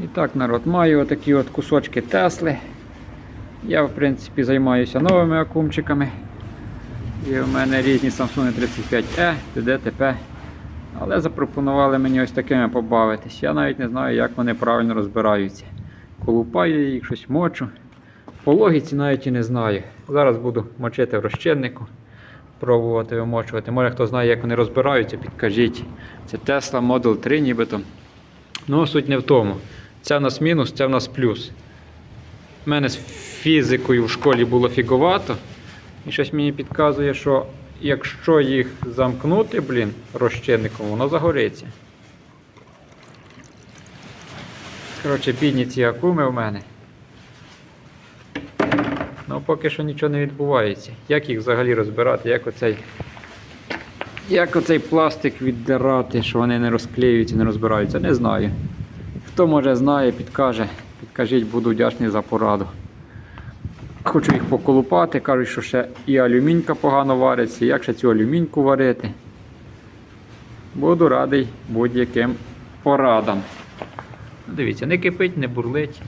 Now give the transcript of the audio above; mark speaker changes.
Speaker 1: І так, народ, маю отакі от кусочки Тесли. Я, в принципі, займаюся новими акумчиками. І в мене різні Samsung 35E, ТДТП. Але запропонували мені ось такими побавитись. Я навіть не знаю, як вони правильно розбираються. Колупаю їх, щось мочу. По логіці навіть і не знаю. Зараз буду мочити в розчиннику, пробувати вимочувати. Може хто знає, як вони розбираються, підкажіть. Це Tesla Model 3 нібито. Ну, суть не в тому. Це в нас мінус, це в нас плюс. У мене з фізикою в школі було фіговато. І щось мені підказує, що якщо їх замкнути, блін, розчинником, воно загориться. Коротше, бідні ці акуми в мене. Ну, поки що нічого не відбувається. Як їх взагалі розбирати, як оцей. Як оцей пластик віддирати, що вони не розклеюються, не розбираються, не знаю. Хто може знає, підкаже. Підкажіть, буду вдячний за пораду. Хочу їх поколупати, кажуть, що ще і алюмінька погано вариться, як ще цю алюміньку варити. Буду радий будь-яким порадам. Дивіться, не кипить, не бурлить.